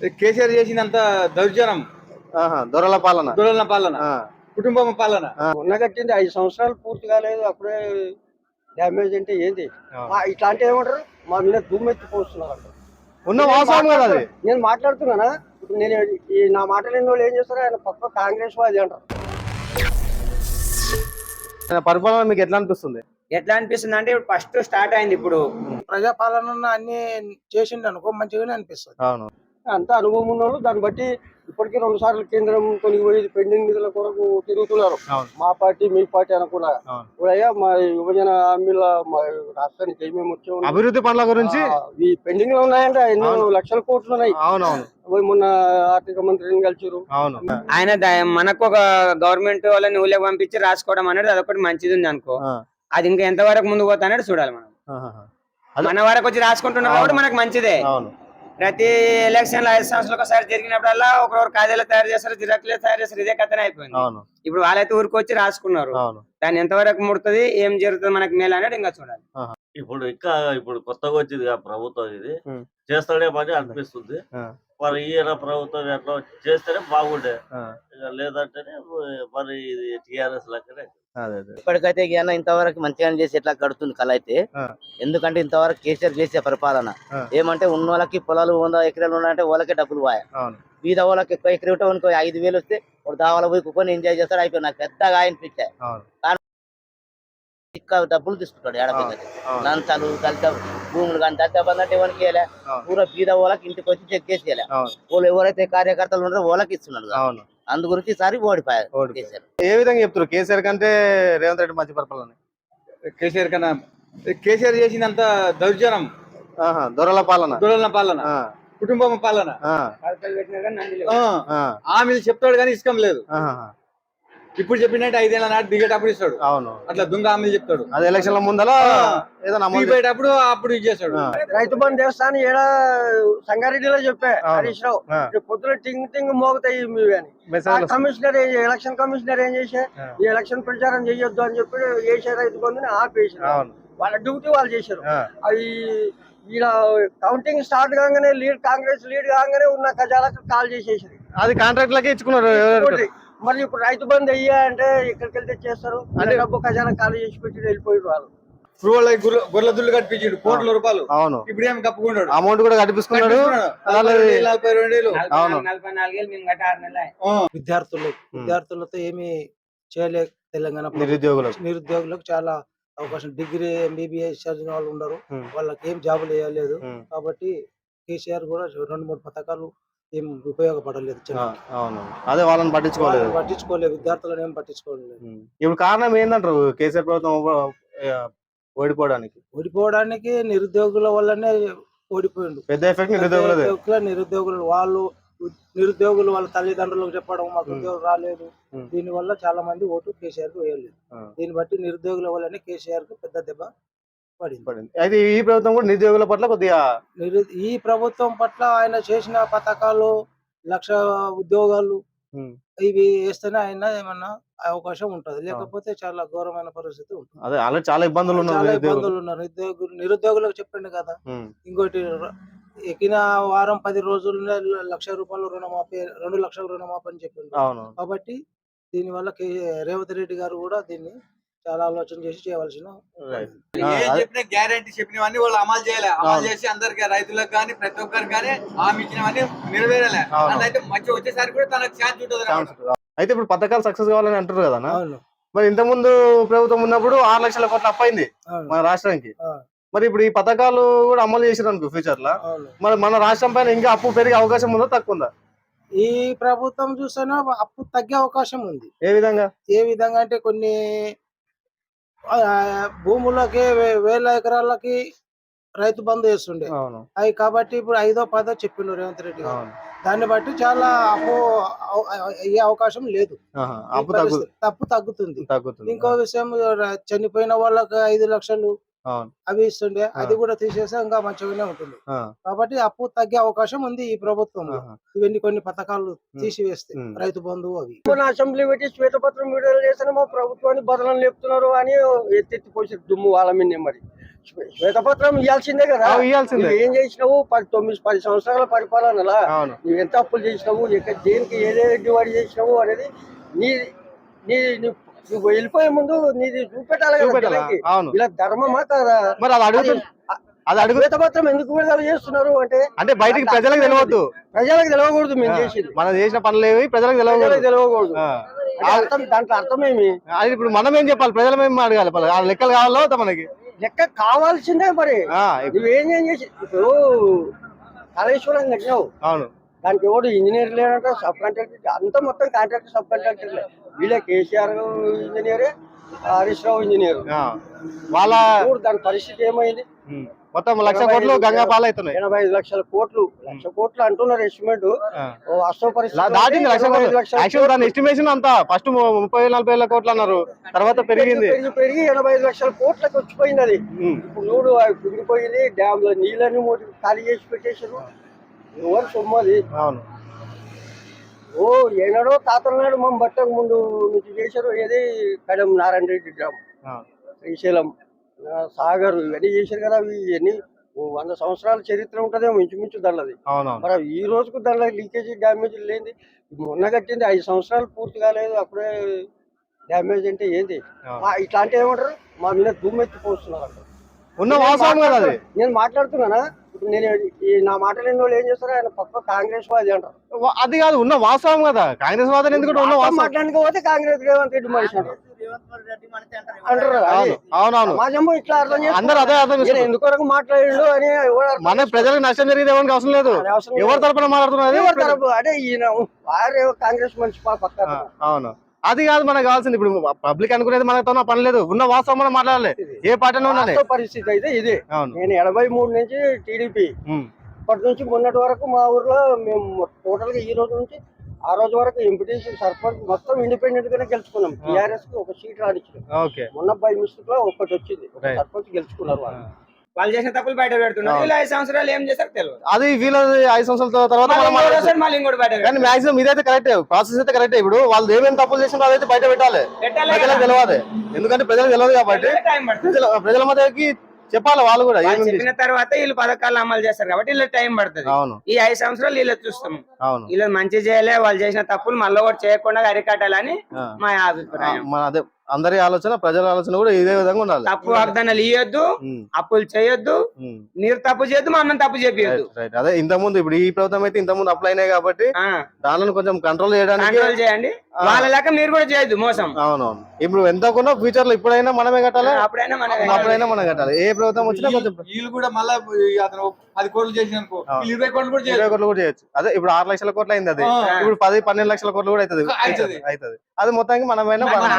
కేసీఆర్ చేసినంత దౌర్జన్యం ఆహా, దొరల పాలన. దొరల పాలన. ఆ, కుటుంబం పాలన. ఉన్న కట్టింది ఐదు సంవత్సరాలు పూర్తి కాలేదు అప్పుడే డ్యామేజ్ అంటే ఏంది? ఇట్లాంటి ఏమంటారు? మా మీద దుమ్మెత్తి పోస్తున్నారు అంటారు. ఉన్న వాస్తవం కదా అది. నేను మాట్లాడుతున్నానా? ఇప్పుడు నేను ఈ నా మాట లేని వాళ్ళు ఏం చేస్తారు ఆయన పక్క కాంగ్రెస్ వాది అంటారు. ఆయన పరిపాలన మీకు ఎట్లా అనిపిస్తుంది? ఎట్లా అనిపిస్తుంది అంటే ఇప్పుడు ఫస్ట్ స్టార్ట్ అయింది ఇప్పుడు. ప్రజాపాలన అన్ని చేసిండు అనుకో మంచిగానే అనిపిస్తుంది. అవును. అంత అనుభవం ఉన్న వాళ్ళు దాన్ని బట్టి ఇప్పటికీ రెండు సార్లు కేంద్రం కొనిగి పోయి పెండింగ్ నిధుల కొరకు తిరుగుతున్నారు. మా పార్టీ మీ పార్టీ అనుకున్నా. ఇప్పుడయ్యా మా విభజన హామీల మా రాష్ట్రానికి ఏమేమి వచ్చావు అభివృద్ధి పనుల గురించి? ఈ పెండింగ్లో ఉన్నాయంట ఎన్నో. లక్షల కోట్లు ఉన్నాయి. మొన్న ఆర్థిక మంత్రిని కలిసిరు అవును. ఆయన మనకు ఒక గవర్నమెంట్ వాళ్ళని ఊళ్ళకి పంపించి రాసుకోవడం అనేది అదొకటి మంచిది ఉంది అనుకో. అది ఇంకా ఎంత వరకు ముందుకు పోతా అనేది చూడాలి మనం. మన వరకు వచ్చి రాసుకుంటున్నాం కాబట్టి మనకు మంచిదే. అవును. ప్రతి ఎలక్షన్ ఐదు సంవత్సరాలకు ఒకసారి జరిగినప్పుడల్లా ఒకరు కాదేలు తయారు చేస్తారు జిరాకులు తయారు చేస్తారు ఇదే కథనే అయిపోయింది. అవును. ఇప్పుడు వాళ్ళైతే ఊరికి వచ్చి రాసుకున్నారు. అవును. దాన్ని ఎంతవరకు ముడుతుంది ఏం జరుగుతుంది మనకి మేలు అనేది ఇంకా చూడాలి. ఇప్పుడు ఇంకా ఇప్పుడు కొత్తగా వచ్చింది కదా ప్రభుత్వం ఇది. ఉం. చేస్తాడేమని అనిపిస్తుంది. మరి ఈయన ప్రభుత్వం ఎట్లా చేస్తేనే బాగుండే. లేదంటేనే మరి ఇది టిఆర్ఎస్ లెక్కనే. ఇప్పటికైతే జ్ఞానం ఇంతవరకు మంచిగానే చేసి ఎట్లా కడుతుంది కళ అయితే. ఎందుకంటే ఇంతవరకు కేసీఆర్ చేసే పరిపాలన. ఏమంటే ఉన్న వాళ్ళకి పొలాలు వంద ఎకరాలు ఉన్నాయంటే వాళ్ళకే డబ్బులు పోయా బీద వాళ్ళకి ఎక్కువ ఎకరం ఉంటే ఇంకో ఐదు వేలు వస్తే ఒక దావాల పోయి కుకొని ఎంజాయ్ చేస్తాడు అయిపోయి నాకు పెద్దగా అనిపించాయి ఇంకా డబ్బులు తీసుకుంటాడు ఏడాది లంచాలు దళిత భూములు కానీ దళిత బంధు అంటే ఎవరికి ఇవ్వలే అవును. పూర బీద వాళ్ళకి ఇంటికి వచ్చి చెక్ చేసి వాళ్ళు ఎవరైతే కార్యకర్తలు ఉన్నారో వాళ్ళకి ఇస్తున్నాడు అందు గురించి ఈసారి ఓడిపోయారు. కేసీఆర్. ఏ విధంగా చెప్తారు కేసీఆర్ కంటే రేవంత్ రెడ్డి మంచి పరిపాలన. కేసీఆర్ కన్నా కేసీఆర్ చేసినంత దౌర్జన్యం. ఆహా, దొరల పాలన. దొరల పాలన. ఆ, కుటుంబం పాలన. ఆ, కడతలు పెట్టినా కానీ నంది లేవు. ఆ, ఆ, హామీలు చెప్తాడు కానీ ఇష్టం లేదు. ఇప్పుడు చెప్పినట్టు ఐదేళ్ళ నాటి దిగేటప్పుడు ఇస్తాడు. అవును. అట్లా దుంగ హామీలు చెప్తాడు. అది ఎలక్షన్ల ముందల ఏదైనా దిగిపోయేటప్పుడు అప్పుడు ఇచ్చేస్తాడు రైతు బంధు అని ఏడా సంగారెడ్డిలో చెప్పా. హరీష్ రావు. పొద్దున టింగ్ టింగ్ మోగుతాయి మీవి అని. కమిషనర్ ఏం ఎలక్షన్ కమిషనర్ ఏం చేసే. ఈ ఎలక్షన్ ప్రచారం చేయొద్దు అని చెప్పి చేసే రైతు బంధుని ఆపేసారు అవును. వాళ్ళ డ్యూటీ వాళ్ళు చేశారు. ఆ, అవి ఇలా కౌంటింగ్ స్టార్ట్ కాగానే లీడ్ కాంగ్రెస్ లీడ్ కాగానే ఉన్న ఖజానాకు కాల్ చేసేసారు అది కాంట్రాక్ట్ లకే ఇచ్చుకున్నారు మరి ఇప్పుడు రైతు బంధు అయ్యా అంటే ఎక్కడికి వెళ్తే చేస్తారు? అంటే డబ్బు ఖజానా ఖాళీ చేసి పెట్టి వెళ్ళిపోయారు వాళ్ళు. ఇప్పుడు వాళ్ళకి గొర్రెల దుళ్ళు కట్టించాడు కోట్ల రూపాయలు. అవును. ఇప్పుడు ఏం కప్పుకున్నాడు అమౌంట్ కూడా ఆ, విద్యార్థులు విద్యార్థులతో ఏమి చేయలే తెలంగాణ. నిరుద్యోగులకు. నిరుద్యోగులకు చాలా అవకాశం. డిగ్రీ ఎంబీబీఎస్ చదివిన వాళ్ళు ఉన్నారు ఉం. వాళ్ళకి ఏం జాబులు వేయలేదు. కాబట్టి కేసీఆర్ కూడా రెండు మూడు పథకాలు ఏం ఉపయోగపడలేదు జనానికి. అవును అదే వాళ్ళని పట్టించుకోలేదు వాళ్ళని పట్టించుకోలేదు విద్యార్థులను ఏం పట్టించుకోలేదు. ఇప్పుడు కారణం ఏందంటారు కేసీఆర్ ప్రభుత్వం ఓ- ఓడిపోవడానికి ఓడిపోవడానికి నిరుద్యోగుల వల్లనే ఓడిపోయిండు పెద్ద ఎఫెక్ట్ నిరుద్యోగులదే నిరుద్యోగుల నిరుద్యోగులు వాళ్ళు నిరుద్యోగులు వాళ్ళ తల్లిదండ్రులకు చెప్పడం మాకు. ఉద్యోగం రాలేదు. దీని వల్ల చాలా మంది ఓటు కేసీఆర్కు వేయలేదు ఆ. దీన్ని బట్టి నిరుద్యోగుల వల్లనే కేసీఆర్కు పెద్ద దెబ్బ పడింది. పడింది. అయితే ఈ ప్రభుత్వం కూడా నిరుద్యోగుల పట్ల కొద్దిగా ఈ ప్రభుత్వం పట్ల ఆయన చేసిన పథకాలు లక్ష ఉద్యోగాలు. ఇవి వేస్తేనే ఆయన ఏమన్నా అవకాశం ఉంటది. లేకపోతే చాలా ఘోరమైన పరిస్థితి ఉంటుంది. అదే ఆల్రెడీ చాలా ఇబ్బందులు చాలా ఇబ్బందులు ఉన్నారు. నిరుద్యోగులు నిరుద్యోగులకు చెప్పండి కదా. ఇంకోటి ఎక్కిన వారం పది రోజుల్లోనే ల- లక్ష రూపాయలు రుణమాఫీ రెండు లక్షల రుణమాఫీ అని చెప్పిండు. అవును కాబట్టి దీనివల్ల రేవంత్ రెడ్డి గారు కూడా దీన్ని చాలా ఆలోచన చేసి చేయవలసిన చెప్పినా గ్యారంటీ చెప్పినవన్నీ వాళ్ళు అమలు చేయలే. అమలు. చేసి అందరికి రైతులకు కానీ ప్రతి ఒక్కరికి కానీ హామీ ఇచ్చినవన్నీ నెరవేరలే. అయితే మంచి వచ్చేసరికి కూడా తనకు ఛాన్స్ ఉంటుంది. అయితే ఇప్పుడు పథకాలు సక్సెస్ కావాలని అంటారు కదా మరి ఇంత ముందు ప్రభుత్వం ఉన్నప్పుడు ఆరు లక్షల కోట్ల అప్పైంది మన రాష్ట్రానికి. మరి ఇప్పుడు ఈ పథకాలు కూడా అమలు చేసారు అనుకో ఫ్యూచర్లో. మరి మన రాష్ట్రం పైన ఇంకా అప్పు పెరిగే అవకాశం ఉందా తక్కువ ఉందా? ఈ ప్రభుత్వం చూసినా అప్పు తగ్గే అవకాశం ఉంది. ఏ విధంగా? ఏ విధంగా అంటే కొన్ని భూములకి వేల ఎకరాలకి రైతు బంధు వేస్తుండే. అవి కాబట్టి ఇప్పుడు ఐదో పదో చెప్పిండు రేవంత్ రెడ్డి గారు. దాన్ని బట్టి చాలా అప్పు అయ్యే అవకాశం లేదు. తప్పు తగ్గుతుంది. ఇంకో విషయం చనిపోయిన వాళ్ళకి ఐదు లక్షలు అవి ఇస్తుండే అది కూడా తీసేస్తే ఇంకా మంచిగానే ఉంటుంది. కాబట్టి అప్పు తగ్గే అవకాశం ఉంది ఈ ప్రభుత్వంలో. ఆహా. ఇవన్నీ కొన్ని పథకాలు తీసివేస్తే. రైతు బంధువు అవి. కొన్ని అసెంబ్లీ పెట్టి శ్వేతపత్రం విడుదల చేసిన మా ప్రభుత్వాన్ని బదలం లేపుతున్నారు అని ఎత్తెత్తి పోసారు దుమ్ము వాళ్ళ మీద మరి. శ్వేతపత్రం ఇవ్వాల్సిందే కదా. ఏం చేసినావు? పది తొమ్మిది పది సంవత్సరాల పరిపాలనలా. అవును. నువ్వు ఎంత అప్పులు చేసినావు? దేనికి ఏదేది వాడి చేసినావు అనేది నీ నీ నీ- నువ్వు వెళ్ళిపోయే ముందు నీది చూపెట్టాలి. అవును. ఇలా ధర్మమా కదా? మరి అది అడుగుతుంది అది అడుగు శ్వేతపత్రం ఎందుకు విడుదల చేస్తున్నారు అంటే అంటే బయటికి ప్రజలకు తెలియవద్దు ప్రజలకు తెలియకూడదు మేము చేసింది. మనం చేసిన పనులు ఏవి ప్రజలకు ప్రజలకు తెలియకూడదు ఆ. అంటే అర్థం దాంట్లో అర్థమేమి? అది ఇప్పుడు మనం ఏం చెప్పాలి? ప్రజలు ఏం అడగాలి? పలు- ఆ లెక్కలు కావాలో వద్దా మనకి? లెక్క కావాల్సిందే మరి. ఆ, నువ్వేం ఏం చేసి ఇప్పుడు కాళేశ్వరం కట్టినావు. అవును. దానికి ఎవడు ఇంజనీర్ లేదంట సబ్ కాంట్రాక్టర్ అంతా మొత్తం కాంట్రాక్టర్ సబ్ కాంట్రాక్టర్ వీళ్ళే కేసీఆర్ ఇంజనీరే హరీష్ రావు ఇంజనీర్. వాళ్ళ దాని పరిస్థితి ఏమైంది. మొత్తం లక్ష కోట్లు గంగా పాలు అవుతున్నాయి ఎనభై ఐదు లక్షల కోట్లు. లక్ష కోట్లు అంటున్నారు ఎస్టిమేట్. వాస్తవ పరిస్థితి ఎస్టిమేషన్ అంతా ఫస్ట్ ముప్పై నలభై వేల కోట్లు అన్నారు. తర్వాత పెరిగింది. పెరిగి పెరిగి ఎనభై ఐదు లక్షల కోట్లకు వచ్చిపోయింది అది. ఇప్పుడు చూడు కుదిరిపోయింది. డ్యామ్లో నీళ్ళని మూటి ఖాళీ చేసి పెట్టేసారు ఎవరు సొమ్ము అది అవును. ఓ ఏనాడో తాతల నాడు మనం బట్టక ముందు నుంచి చేశారు. ఏది? కడం నారాయణ రెడ్డి డ్యామ్. శ్రీశైలం. సాగర్ ఇవన్నీ చేశారు కదా అవి ఇవన్నీ. ఓ వంద సంవత్సరాల చరిత్ర ఉంటుందేమో ఇంచుమించు దానిది మరి ఈ రోజుకు దానిలో లీకేజీ డ్యామేజ్ లేని మొన్న కట్టింది ఐదు సంవత్సరాలు పూర్తి కాలేదు. అప్పుడే డ్యామేజ్ అంటే ఏంది? ఇట్లాంటి ఏమంటారు? మా మీద దుమ్మెత్తి పోస్తున్నారు అంటారు నేను మాట్లాడుతున్నానా? ఇప్పుడు నేను ఈ నా మాటలు ఎన్ని వాళ్ళు ఏం చేస్తారు ఆయన పక్క కాంగ్రెస్ వాది అంటారు. వా- అది కాదు ఉన్న వాస్తవం కదా. కాంగ్రెస్ వాదన ఎందుకంటే ఉన్న వాస్తవం? మాట్లాడకపోతే కాంగ్రెస్ రేవంత్ రెడ్డి మనిషి అంటారు. అంటారు అది. అవును అవునవును. సమాజంలో ఇట్లా అర్థం అందరూ అదే అర్థం చేసుకుంటారు. ఎందుకొరకు మాట్లాడిండు అని ఎవరు అర్థం మన ప్రజలకు నష్టం జరిగేది ఎవరికి అవసరం లేదు. అది అవసరం లేదు. ఎవరి తరపున మాట్లాడుతున్నారు? ఎవరి తరపు? అంటే ఈయన. వారే కాంగ్రెస్ మనిషి పక్క అవును. అది కాదు మనకు కావాల్సింది. ఇప్పుడు పబ్లిక్ అనుకునేది మనతో పని లేదు. ఉన్న వాస్తవం మనం మాట్లాడాలి ఏ పార్టీ పరిస్థితి అయితే ఇదే. నేను ఎనభై మూడు నుంచి టీడీపీ. ఉమ్, ఇప్పటి నుంచి మొన్నటి వరకు మా ఊర్లో మేము టోటల్గా ఈ రోజు నుంచి ఆ రోజు వరకు ఎంపీటీసీ సర్పంచ్ మొత్తం ఇండిపెండెంట్ గానే గెలుచుకున్నాం. టీఆర్ఎస్కి ఒక సీట్ ఓకే. మొన్న బై మిస్టేక్లో ఒక్కటి వచ్చింది. సర్పంచ్ గెలుచుకున్నారు వాళ్ళు. వాళ్ళు చేసిన తప్పులు బయట పెడుతున్నారు. వీళ్ళు ఐదు సంవత్సరాలు ఏం చేస్తారు తెలియదు. అది వీళ్ళ ఐదు సంవత్సరాల తర్వాత మళ్ళీ ఇంకోటి బయట కానీ మాక్సిమం ఇదైతే కరెక్టే ప్రాసెస్ అయితే కరెక్టే ఇప్పుడు వాళ్ళు ఏమేమి తప్పులు చేసినారో అదైతే బయట పెట్టాలి. ప్రజలకు తెలియదు ఎందుకంటే ప్రజలకు తెలియదు కాబట్టి ప్రజల మధ్యకి చెప్పాలి వాళ్ళు కూడా చెప్పిన తర్వాత వీళ్ళు పథకాలు అమలు చేస్తారు కాబట్టి వీళ్ళకి టైం పడుతుంది. అవును. ఈ ఐదు సంవత్సరాలు వీళ్ళు చూస్తాం అవును. వీళ్ళు మంచి చేయలే వాళ్ళు చేసిన తప్పులు మళ్ళీ కూడా చేయకుండా అరికట్టాలని. మా అభిప్రాయం. అందరి ఆలోచన ప్రజల ఆలోచన కూడా ఇదే విధంగా ఉండాలి. తప్పు వాగ్దానాలు ఇవ్వద్దు అప్పులు చేయొద్దు. మీరు తప్పు చేయొద్దు మా అన్నం తప్పు రైట్ రైట్ అదే ఇంత ముందు ఇప్పుడు ఈ ప్రభుత్వం అయితే ఇంత ముందు అప్లై అయినాయి కాబట్టి దానిని కొంచెం కంట్రోల్ చేయడానికి కంట్రోల్ చేయండి. వాళ్ళ లెక్క మీరు కూడా చేయొద్దు మోసం. అవునవును. ఇప్పుడు ఎంత కొన్నా ఫ్యూచర్లో ఇప్పుడైనా మనమే కట్టాలి? అప్పుడైనా మన అప్పుడైనా మనం కట్టాలి. ఏ ప్రభుత్వం వచ్చినా కొంచెం వీళ్ళు కూడా మళ్ళా అతను పది కోట్లు చేసిన ఇరవై కోట్లు కూడా ఇరవై కోట్లు కూడా చేయొచ్చు. అదే ఇప్పుడు ఆరు లక్షల కోట్లు అయింది అది. ఇప్పుడు పది పన్నెండు లక్షల కోట్లు కూడా అవుతుంది. అవుతుంది. అవుతుంది. అది మొత్తానికి మనమైనా మన-